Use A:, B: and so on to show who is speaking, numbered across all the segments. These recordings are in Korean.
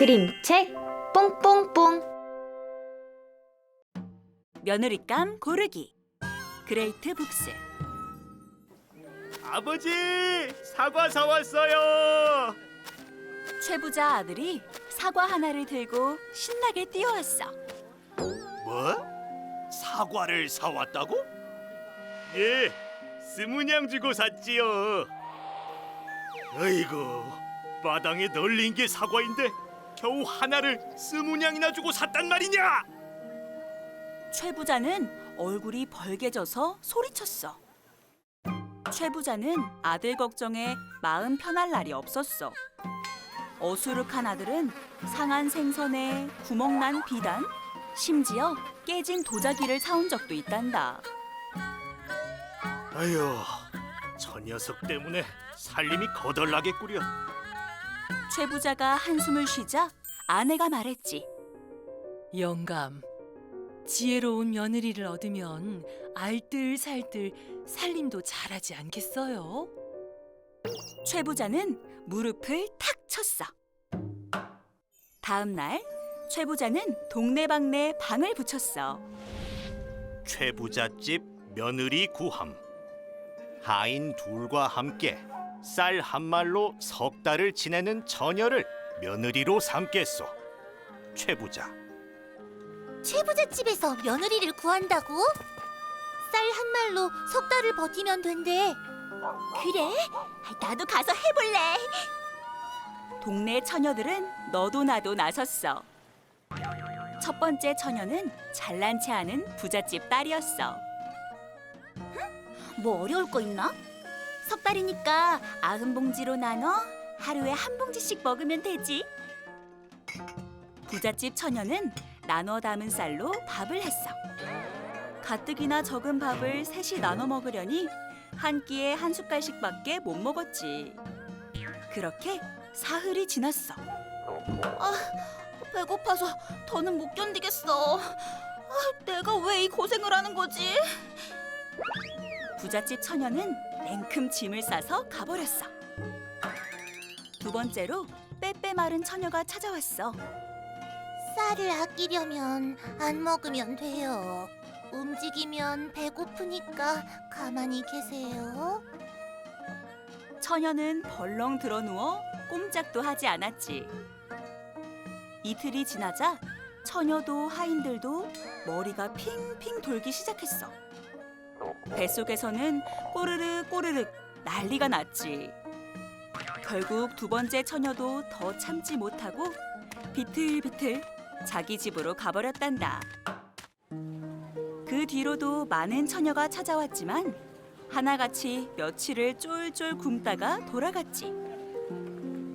A: 그림책 뽕뽕뽕
B: 며느리감 고르기 그레이트 북스
C: 아버지 사과 사왔어요.
B: 최부자 아들이 사과 하나를 들고 신나게 뛰어왔어
C: 뭐? 사과를 사왔다고? 예, 스무냥 주고 샀지요. 아이고, 마당에 널린 게 사과인데 겨우 하나를 스무냥이나 주고 샀단 말이냐?
B: 최 부자는 얼굴이 벌개져서 소리쳤어 최 부자는 아들 걱정에 마음 편할 날이 없었어 어수룩한 아들은 상한 생선에 구멍난 비단 심지어 깨진 도자기를 사온 적도 있단다
C: 아유, 저 녀석 때문에 살림이 거덜나겠구려.
B: 최부자가 한숨을 쉬자 아내가 말했지
D: 영감, 지혜로운 며느리를 얻으면 알뜰살뜰 살림도 잘하지 않겠어요?
B: 최부자는 무릎을 탁 쳤어. 다음 날 최부자는 동네방네 방을 붙였어.
C: 최부잣집 며느리 구함 하인 둘과 함께 쌀 한 말로 석 달을 지내는 처녀를 며느리로 삼겠소 최부자
E: 최부자 집에서 며느리를 구한다고? 쌀 한 말로 석 달을 버티면 된대. 그래? 나도 가서 해볼래.
B: 동네 처녀들은 너도 나도 나섰어. 첫 번째 처녀는 잘난 체 하는 부잣집 딸이었어.
E: 뭐 어려울 거 있나? 석 달이니까 아흔 봉지로 나눠 하루에 한 봉지씩 먹으면 되지.
B: 부잣집 처녀는 나눠 담은 쌀로 밥을 했어. 가뜩이나 적은 밥을 셋이 나눠 먹으려니 한 끼에 한 숟갈씩밖에 못 먹었지. 그렇게 사흘이 지났어.
E: 아, 배고파서 더는 못 견디겠어. 아, 내가 왜 이 고생을 하는 거지?
B: 부잣집 처녀는 냉큼 짐을 싸서 가버렸어. 두 번째로 빼빼 마른 처녀가 찾아왔어.
E: 쌀을 아끼려면 안 먹으면 돼요. 움직이면 배고프니까 가만히 계세요.
B: 처녀는 벌렁 들어 누워 꼼짝도 하지 않았지. 이틀이 지나자 처녀도 하인들도 머리가 핑핑 돌기 시작했어. 뱃속에서는 꼬르륵 꼬르륵 난리가 났지. 결국 두 번째 처녀도 더 참지 못하고 비틀비틀 자기 집으로 가버렸단다. 그 뒤로도 많은 처녀가 찾아왔지만 하나같이 며칠을 쫄쫄 굶다가 돌아갔지.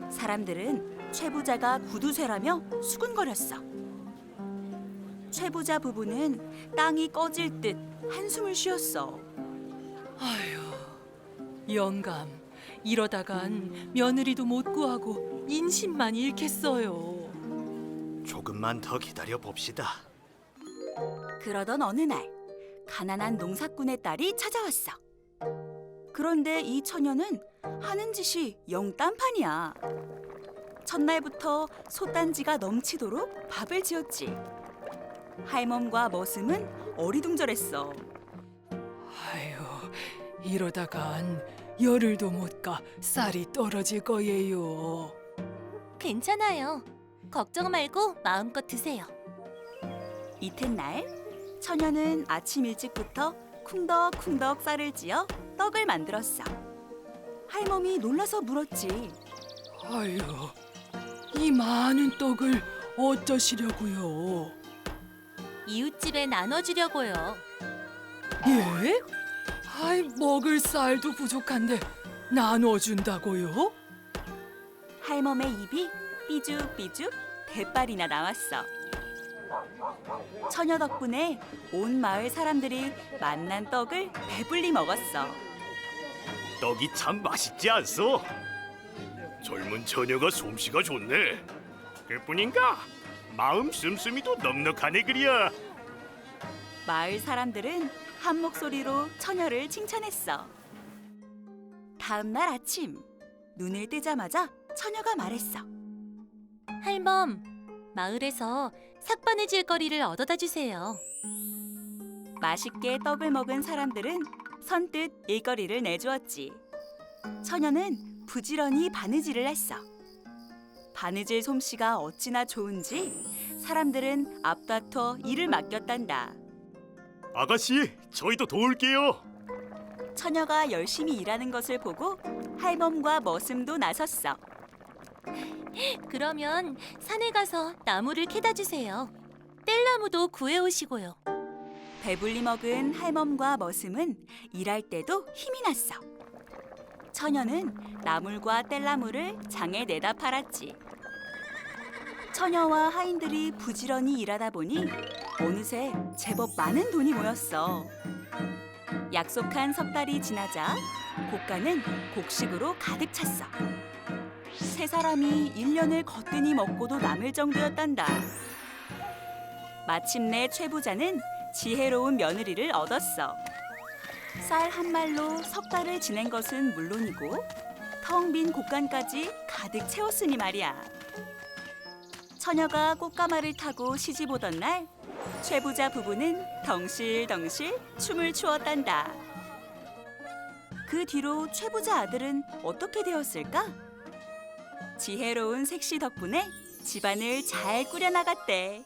B: 사람들은 최부자가 구두쇠라며 수군거렸어. 최부자 부부는 땅이 꺼질 듯 한숨을 쉬었어.
D: 아휴, 영감, 이러다간 며느리도 못 구하고 인심만 잃겠어요.
C: 조금만 더 기다려 봅시다
B: 그러던 어느 날 가난한 농사꾼의 딸이 찾아왔어. 그런데 이 처녀는 하는 짓이 영 딴판이야. 첫날부터 솥단지가 넘치도록 밥을 지었지. 할멈과 머슴은 어리둥절했어.
D: 아휴, 이러다간 열흘도 못 가 쌀이 떨어질 거예요.
E: 괜찮아요. 걱정 말고 마음껏 드세요.
B: 이튿날 처녀는 아침 일찍부터 쿵덕쿵덕 쌀을 찌어 떡을 만들었어. 할멈이 놀라서 물었지.
D: 아휴, 이 많은 떡을 어쩌시려고요?
E: 이웃집에 나눠주려고요.
D: 예? 아이 먹을 쌀도 부족한데 나눠준다고요?
B: 할멈의 입이 삐죽삐죽 대빨이나 나왔어. 처녀 덕분에 온 마을 사람들이 만난 떡을 배불리 먹었어.
C: 떡이 참 맛있지 않소? 젊은 처녀가 솜씨가 좋네 그뿐인가? 마음 씀씀이도 넉넉하네 그리야
B: 마을 사람들은 한 목소리로 처녀를 칭찬했어. 다음 날 아침 눈을 뜨자마자 처녀가 말했어.
E: 할멈, 마을에서 삭바느질 거리를 얻어다 주세요.
B: 맛있게 떡을 먹은 사람들은 선뜻 일거리를 내주었지. 처녀는 부지런히 바느질을 했어. 바느질 솜씨가 어찌나 좋은지 사람들은 앞다퉈 일을 맡겼단다.
C: 아가씨, 저희도 도울게요.
B: 처녀가 열심히 일하는 것을 보고 할멈과 머슴도 나섰어.
E: 그러면 산에 가서 나무를 캐다 주세요. 뗄나무도 구해 오시고요.
B: 배불리 먹은 할멈과 머슴은 일할 때도 힘이 났어. 처녀는 나물과 뗄나무를 장에 내다 팔았지. 처녀와 하인들이 부지런히 일하다 보니 어느새 제법 많은 돈이 모였어. 약속한 석 달이 지나자 곡간은 곡식으로 가득 찼어. 세 사람이 일년을 거뜬히 먹고도 남을 정도였단다. 마침내 최 부자는 지혜로운 며느리를 얻었어. 쌀 한 말로 석 달을 지낸 것은 물론이고 텅빈 곳간까지 가득 채웠으니 말이야. 처녀가 꽃가마를 타고 시집 오던 날 최부자 부부는 덩실덩실 춤을 추었단다. 그 뒤로 최부자 아들은 어떻게 되었을까? 지혜로운 색시 덕분에 집안을 잘 꾸려나갔대.